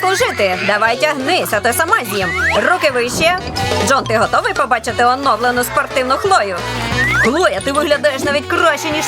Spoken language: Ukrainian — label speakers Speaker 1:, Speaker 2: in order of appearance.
Speaker 1: Заслужити. Давай тягнись, а то сама з'їм. Руки вище. Джон, ти готовий побачити оновлену спортивну хлою? Хлоя, ти виглядаєш навіть краще, ніж